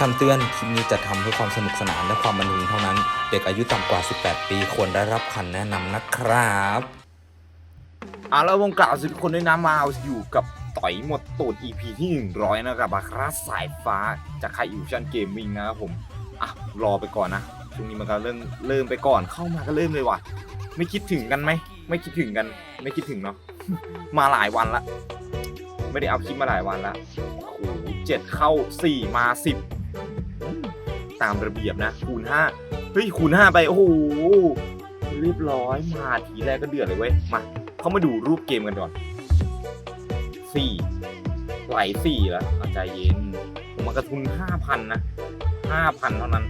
คำเตือน คลิปนี้จะทำเพื่อความสนุกสนานและความบันเทิงเท่านั้น เด็กอายุต่ำกว่า 18 ปีควรได้รับคำแนะนำนะครับเอาแล้ววงกล่าวสุดคนด้วยนะมาอยู่กับต่อยหมดตูด EP ที่ 100 นะครับบาคาร่าสายฟ้าจากค่ายอิวชันเกมมิ่งนะครับผม อะ รอไปก่อนนะ ช่วงนี้มันก็เริ่มเริ่มไปก่อนเข้ามาก็เริ่มเลยว่ะ ไม่คิดถึงกันไหม ไม่คิดถึงกัน ไม่คิดถึงเนาะ มาหลายวันละ ไม่ได้เอาคลิปมาหลายวันละโอ้โหเจ็ดเข้าสี่มาสิบ ตามระเบียบนะ คูณห้าเฮ้ยคูณห้าไป โอ้โหเรียบร้อยมาทีแรกก็เดือดเลยเว้ย มาเข้ามาดูรูปเกมกันก่อนสี่ไหลสี่แล้วอาใจเย็น ผมมากระทุนห้าพันนะห้าพันเท่านั้น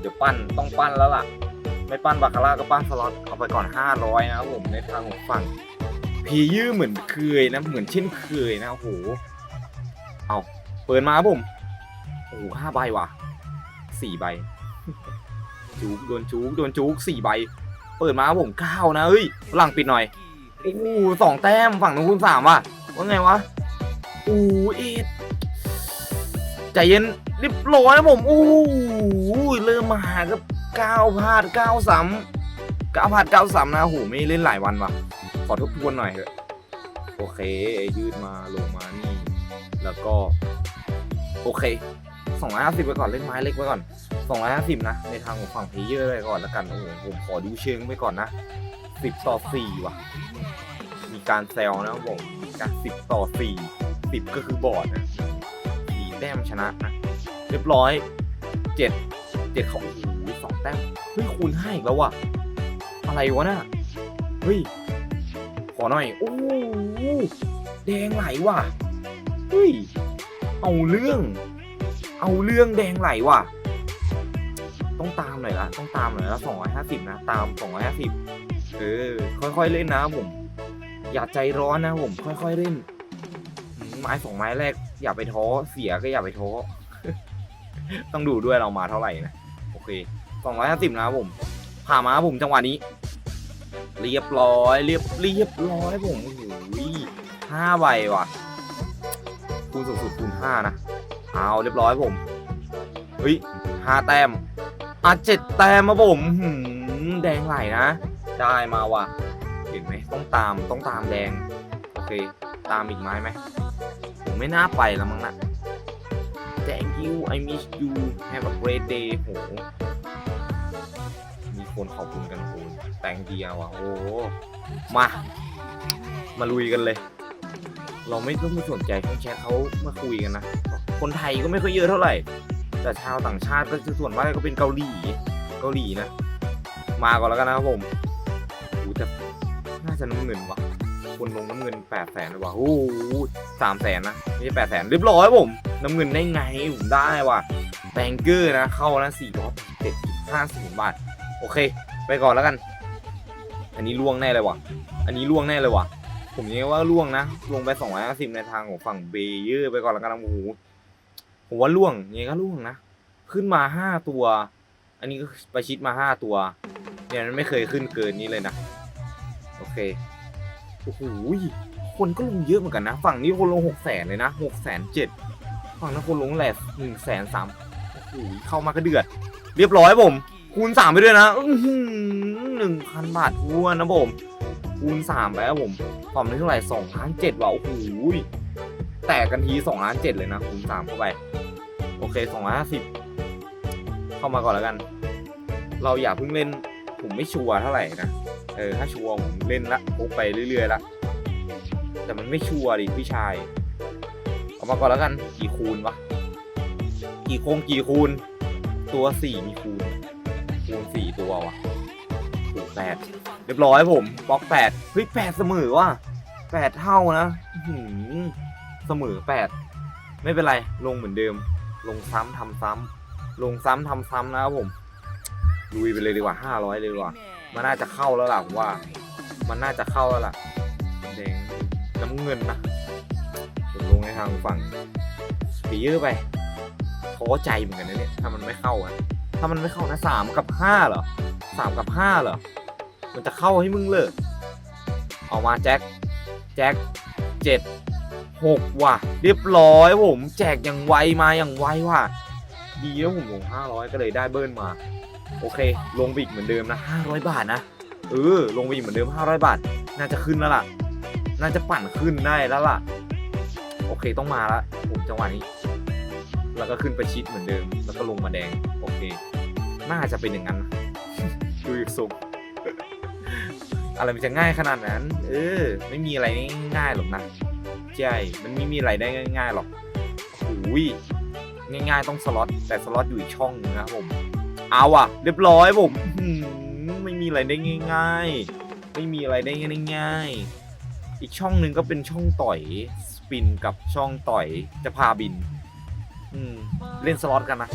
เดี๋ยวปั้นต้องปั้นแล้วล่ะ ไม่ปั้นบาคาร่าก็ปั้นสล็อตเอาไปก่อนห้าร้อยนะครับผมในทางของฝั่งพียื้อเหมือนเคยนะ เหมือนเช่นเคยนะโอ้โหเอาเปิดมาผม โอ้โหห้าใบว่ะสี่ใบจูกโดนจูกโดนจูกสี่ใบ เปิดมาผมเก้านะเอ้ยหลังปิดหน่อยโอ้โหสองแต้มฝั่งนู้นคุณสามว่ะว่าไงวะโอ้เอ็ดใจเย็นรีบร้อยนะผมโอ้โหเริ่มมาก็เก้าพลาดเก้าสามเก้าพลาดเก้าสามนะโอ้โหไม่เล่นหลายวันว่ะ ขอทบทวนหน่อยเถอะโอเค ยืดมาลงมานี่ แล้วก็ โอเค สองร้อยห้าสิบไปก่อนเล่นไม้เล็กไว้ก่อนสองร้อยห้าสิบนะ ในทางของฝั่งเพลเยอร์ไปก่อนแล้วกันโอ้โหผมขอดูเชิงไปก่อนนะสิบต่อสี่ว่ะ มีการแซวนะผมการสิบต่อสี่สิบก็คือบอร์ดนะสี่แต้มชนะนะเรียบร้อยเจ็ดเจ็ดเขาโอ้โหสองแต้มเฮ้ยคูณห้าอีกแล้วว่ะ อะไรวะน่ะเฮ้ยขอหน่อย โอ้โหแดงไหลว่ะ เฮ้ย เอาเรื่อง เอาเรื่องแดงไหลว่ะ ต้องตามหน่อยละต้องตามหน่อยละสองร้อยห้าสิบนะ ตามสองร้อยห้าสิบเออ ค่อยๆเล่นนะผม อย่าใจร้อนนะผม ค่อยๆเล่น ไม้สองไม้แรก อย่าไปท้อ เสียก็อย่าไปท้อ ต้องดูด้วยเรามาเท่าไหร่นะ โอเคสองร้อยห้าสิบนะผม ผ่ามาผมจังหวะนี้ เรียบร้อย เรียบเรียบร้อยผมโอ้โหห้าใบว่ะ คูณสุดคูณห้านะ เอาเรียบร้อยผมเฮ้ยห้าแต้มอะเจ็ดแต้มมาผมหืมแดงไหลนะ ได้มาว่ะเห็นไหมต้องตามต้องตามแดง โอเค ตามอีกไม้ไหมผมไม่น่าไปล้วมั้งนะ Thank you I miss you have a great day โหมีคนขอบคุณกันโหแตงเดียวอะโอ้มา มาลุยกันเลย เราไม่ต้องไปสนใจช่องแชทเขามาคุยกันนะ คนไทยก็ไม่ค่อยเยอะเท่าไหร่ แต่ชาวต่างชาติก็ส่วนมากก็เป็นเกาหลีเกาหลีนะ มาก่อนแล้วกันนะครับผมโอ้แต่น่าจะน้ำเงินวะคนลงน้ำเงินแปดแสนเลยว่ะโอ้โหสามแสนนะไม่ใช่แปดแสนเรียบร้อยผม น้ำเงินได้ไงผมได้ว่ะแบงเกอร์นะเข้านะสี่ร้อยเจ็ดห้าสิบบาท โอเค ไปก่อนแล้วกัน อันนี้ล่วงแน่เลยว่ะ อันนี้ล่วงแน่เลยว่ะผมยังว่าล่วงนะ ลงไปสองร้อยห้าสิบในทางของฝั่งเบเยอร์ไปก่อนแล้วกันนะโอ้โห ผมว่าล่วงยังไงก็ล่วงนะ ขึ้นมาห้าตัว อันนี้ก็ประชิดมาห้าตัว เนี่ยมันไม่เคยขึ้นเกินนี้เลยนะ โอเค โอ้โหคนก็ลงเยอะเหมือนกันนะ ฝั่งนี้คนลงหกแสนเลยนะหกแสนเจ็ดฝั่งนั้นคนลงแหลกหนึ่งแสนสามโอ้โหเข้ามากระเดือด เรียบร้อยผม คูณสามไปด้วยนะหนึ่งพันบาททวนะผม คูณสามไปครับผมความนี้เท่าไหร่สองล้านเจ็ดว่ะโอ้โห แตกกันทีสองล้านเจ็ดเลยนะคูณสามเข้าไป โอเคสองล้านห้าสิบเข้ามาก่อนแล้วกัน เราอย่าเพิ่งเล่นผมไม่ชัวร์เท่าไหร่นะเออถ้าชัวร์ผมเล่นละพกไปเรื่อยๆละแต่มันไม่ชัวร์ดิพี่ชายเอามาก่อนแล้วกันกี่คูณวะกี่โคงกี่คูณ ตัวสี่มีคูณคูณสี่ตัววะคูณแปดเรียบร้อยผมบล็อกแปดเฮ้ยแปดเสมอว่ะแปดเท่านะหือ เสมอแปดไม่เป็นไร ลงเหมือนเดิม ลงซ้ำทำซ้ำลงซ้ำทำซ้ำนะครับผมลุยไปเลยดีกว่าห้าร้อยเลยดีกว่า มันน่าจะเข้าแล้วล่ะผมว่า มันน่าจะเข้าแล้วล่ะแดงน้ำเงินนะผมลงในทางฝั่งปีเยอะไปท้อใจเหมือนกันนะเนี่ยถ้ามันไม่เข้าอะถ้ามันไม่เข้านะสามกับห้าเหรอสามกับห้าเหรอมันจะเข้าให้มึงเลยออกมาแจ็คแจ็คเจ็ด หกว่ะ เรียบร้อยผมแจกอย่างไวมาอย่างไวว่ะ ดีแล้วผมลงห้าร้อยก็เลยได้เบิ้ลมา โอเค ลงไปอีกเหมือนเดิมนะห้าร้อยบาทนะ เออ ลงไปอีกเหมือนเดิมห้าร้อยบาท น่าจะขึ้นแล้วล่ะ น่าจะปั่นขึ้นได้แล้วล่ะ โอเคต้องมาละผมจังหวะนี้ แล้วก็ขึ้นไปชิดเหมือนเดิม แล้วก็ลงมาแดง โอเค น่าจะเป็นอย่างนั้นดูอีกทรงอะไรมันจะง่ายขนาดนั้น เออ ไม่มีอะไรง่ายหรอกนะ ใช่ มันไม่มีอะไรได้ง่ายๆหรอกโอ้ยง่ายๆต้องสล็อตแต่สล็อตอยู่อีกช่องหนึงนะครับผม เอาอะเรียบร้อยผมไม่มีอะไรได้ง่าย ๆ ไม่มีอะไรได้ง่ายๆ อีกช่องหนึ่งก็เป็นช่องต่อยสปินกับช่องต่อยจะพาบิน อืมเล่นสล็อตกันนะ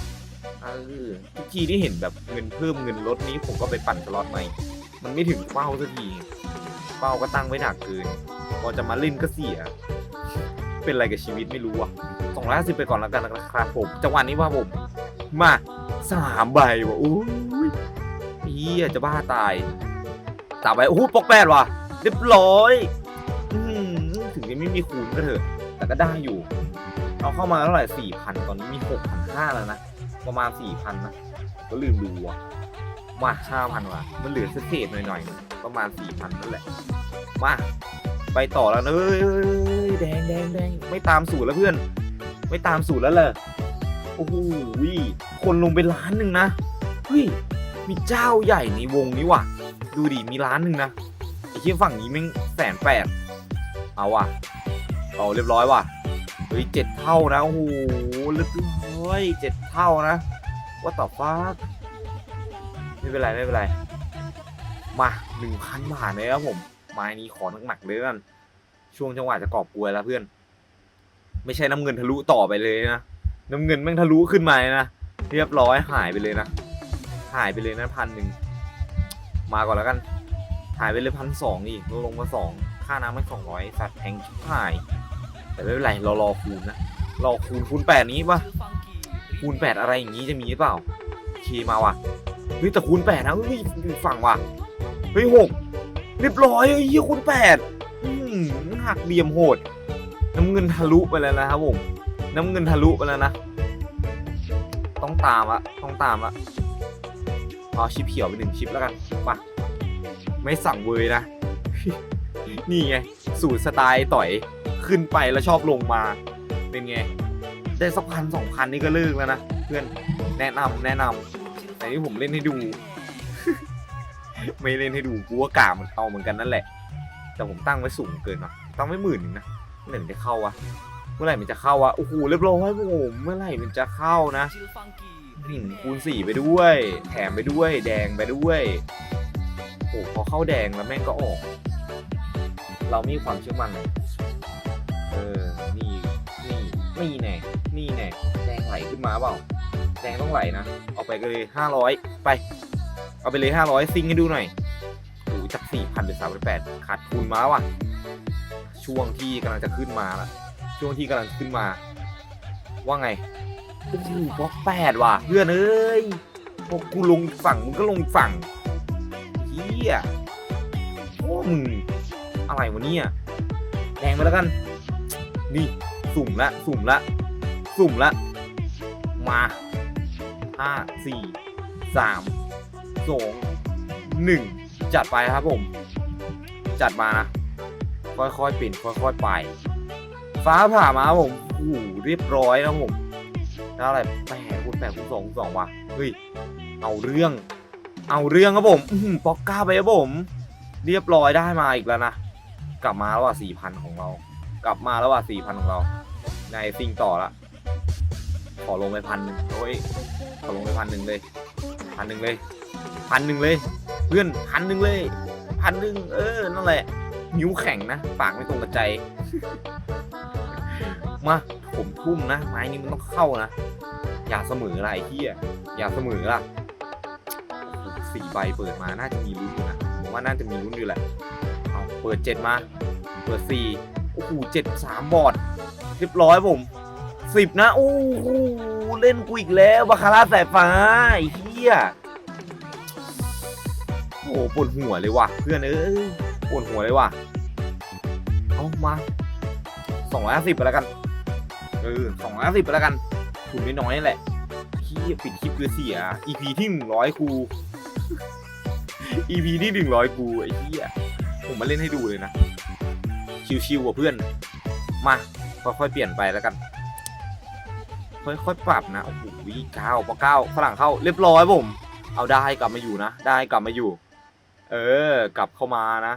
เออทุกทีที่เห็นแบบเงินเพิ่มเงินลดนี้ผมก็ไปปั่นสล็อตใหม่มันไม่ถึงเป้าสักที เป้าก็ตั้งไว้หนักเกินพอจะมาเล่นก็เสีย เป็นอะไรกับชีวิตไม่รู้อะสองร้อยสิบไปก่อนแล้วกันนะครับผมจังหวะนี้ว่าผมมาสามใบว่ะโอ้ยเฮียจะบ้าตายสามใบโอ้โหปกแปดว่ะเรียบร้อยถึงจะไม่มีคูณก็เถอะ แต่ก็ได้อยู่ เอาเข้ามาเท่าไหร่สี่พันตอนนี้มีหกพันห้าแล้วนะ ประมาณสี่พันนะ ก็ลืมดูอะมาห้าพันว่ะ มันเหลือเศษหน่อยๆ ประมาณสี่พันนั่นแหละ มา ไปต่อแล้วเฮ้ยเฮ้ยเฮ้ยแดงแดงแดงไม่ตามสูตรแล้วเพื่อน ไม่ตามสูตรแล้วเลยโอ้โหคนลงไปล้านหนึ่งนะเฮ้ยมีเจ้าใหญ่ในวงนี้ว่ะ ดูดิมีล้านหนึ่งนะไอ้เที่ยฝั่งนี้แม่งแสนแปดเอาว่ะเอาเรียบร้อยว่ะเฮ้ยเจ็ดเท่านะโอ้โหเรียบร้อยเจ็ดเท่านะว่าต่อฟ้าไม่เป็นไรไม่เป็นไรมาหนึ่งพันบาทเลยครับผมไม้นี้ขอหนักๆเลยกัน ช่วงจังหวะจะกอบกวยแล้วเพื่อน ไม่ใช่น้ำเงินทะลุต่อไปเลยนะน้ำเงินแม่งทะลุขึ้นมาเลยนะเรียบร้อยหายไปเลยนะหายไปเลยนะพันหนึ่งมาก่อนแล้วกัน หายไปเลยพันสองอีกลงมาสองค่าน้ำไม่สองร้อยสัตว์แพงชิบหาย แต่ไม่เป็นไรเรารอคูณนะรอคูณคูณแปดนี้ปะคูณแปดอะไรอย่างนี้จะมีหรือเปล่าเคมาว่ะเฮ้ยแต่คูณแปดนะเฮ้ยฝั่งว่ะเฮ้ยหกเรียบร้อยเฮ้ยคูณแปด หักเหลี่ยมโหด น้ำเงินทะลุไปแล้วนะครับผมน้ำเงินทะลุไปแล้วนะ ต้องตามละต้องตามละเอาชิปเขียวไปหนึ่งชิปแล้วกันไปะไม่สั่งเวยนะ นี่ไง สูตรสไตล์ต่อยขึ้นไปแล้วชอบลงมา เป็นไง ได้สักพันสองพันนี่ก็เลิกแล้วนะ เพื่อนแนะนำแนะนำแต่นี่ผมเล่นให้ดู ไม่เล่นให้ดูกูว่ากามันเอาเหมือนกันนั่นแหละ แต่ผมตั้งไว้สูงเกินเนาะ ตั้งไว้หมื่นหนึ่งนะเมื่อไหร่มันจะเข้าวะเมื่อไหร่มันจะเข้าวะโอ้โหเรียบร้อยผมเมื่อไหร่มันจะเข้านะอืมคูณสี่ไปด้วย แถมไปด้วย แดงไปด้วยโอ้พอเข้าแดงแล้วแม่งก็ออก เรามีความเชื่อมั่นเลยเออนี่นี่นี่แน่นี่แน่แดงไหลขึ้นมาเปล่าแดงต้องไหลนะเอาไปกันเลยห้าร้อยไป เอาไปเลยห้าร้อยซิงให้ดูหน่อยโอ้โหจากสี่พันเป็นสามพันแปดขาดทุนมาว่ะ ช่วงที่กำลังจะขึ้นมาละช่วงที่กำลังขึ้นมา ว่าไงโอ้โหบล็อกแปดว่ะเพื่อนเอ้ยพอกูลงอีกฝั่งมึงก็ลงอีกฝั่งเฮียโอ้มึงอะไรวะเนี่ยแดงไปแล้วกัน นี่สุ่มละ สุ่มละ สุ่มละ มาห้าสี่สามสองหนึ่งจัดไปครับผม จัดมานะ ค่อยๆ เป็นค่อยๆ ไป ฟ้าผ่ามาผมโอ้โหเรียบร้อยนะครับผมแล้วอะไรแปดคูณแปดคูณสองคูณสองว่ะเฮ้ยเอาเรื่อง เอาเรื่องครับผมป๊อกก้าไปครับผม เรียบร้อยได้มาอีกแล้วนะกลับมาแล้วว่ะสี่พันของเรา กลับมาแล้วว่ะสี่พันของเรา ในซิงต่อละขอลงไปพันหนึ่งโอ้ยขอลงไปพันหนึ่งเลยพันหนึ่งเลยพันหนึ่งเลย เพื่อนพันหนึ่งเลยพันหนึ่งเออนั่นแหละ นิ้วแข็งนะ ปากไม่ตรงกับใจ มาผมทุ่มนะ ไม้นี้มันต้องเข้านะ อย่าเสมออะไรเฮียอย่าเสมอล่ะสี่ใบเปิดมาน่าจะมีลุ้นอยู่นะผมว่าน่าจะมีลุ้นอยู่แหละ เอาเปิดเจ็ดมา เปิดสี่โอ้โหเจ็ดสามบอดเรียบร้อยผมสิบนะโอ้โหเล่นกูอีกแล้วบาคาร่าสายฟ้าไอ้เฮียโอ้โหปวดหัวเลยว่ะเพื่อนเอ้ย ปวดหัวเลยว่ะ เอามาสองร้อยห้าสิบไปแล้วกันเออสองร้อยห้าสิบไปแล้วกันคุณน้อยๆนี่แหละที่ปิดคลิปคือเสีย EP ที่หนึ่งร้อยกู EP ที่หนึ่งร้อยกูไอ้เหี้ยผมมาเล่นให้ดูเลยนะ ชิวๆกว่าเพื่อน มาค่อยๆเปลี่ยนไปแล้วกันค่อยๆปรับนะโอ้โหเก้าพอเก้าฝรั่งเข้าเรียบร้อยผม เอาได้กลับมาอยู่นะ ได้กลับมาอยู่ เออ กลับเข้ามานะ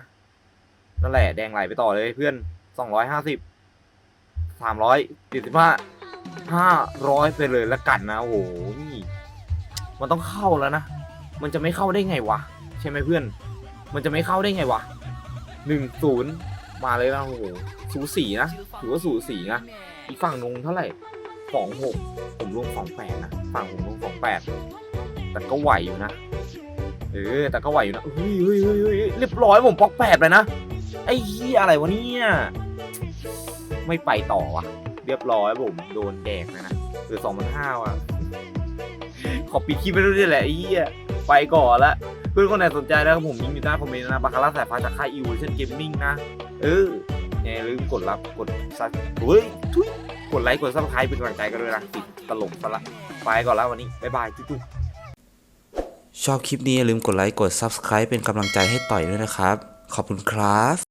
นั่นแหละแดงไหลไปต่อเลยเพื่อนสองร้อยห้าสิบสามร้อยเจ็ดสิบห้าห้าร้อยไปเลยละกันนะโอ้โหนี่มันต้องเข้าแล้วนะ มันจะไม่เข้าได้ไงวะ ใช่ไหมเพื่อน มันจะไม่เข้าได้ไงวะหนึ่งศูนย์มาเลยนะโอ้โหสูสีนะถือว่าสูสีนะอีกฝั่งนงเท่าไหร่สองหกผมลงสองแปดนะฝั่งผมลงสองแปดแต่ก็ไหวอยู่นะเออแต่ก็ไหวอยู่นะเฮ้ยเฮ้ยเฮ้ยเรียบร้อยผมปอกแปดเลยนะ ไอ้เหี้ยอะไรวะเนี่ยไม่ไปต่อวะเรียบร้อยผมโดนแดกเลยนะหรือสองพันห้าว่ะขอปิดคลิปไปด้วยแหละไอ้เหี้ยไปก่อนละเพื่อนคนไหนสนใจนะครับผมยิงอยู่ใต้คอมเมนต์นะบาคาร่าสายฟ้าจากค่าย Evolution Gaming นะ เอออย่าลืมกดรับกดซับเฮ้ยทุยกดไลค์กดซับสไครป์เป็นกำลังใจกันด้วยนะติดตลกซะละไปก่อนแล้ววันนี้ บ๊ายบายจุ๊บชอบคลิปนี้อย่าลืมกดไลค์กด Subscribe เป็นกำลังใจให้ต่อยด้วยนะครับ ขอบคุณครับ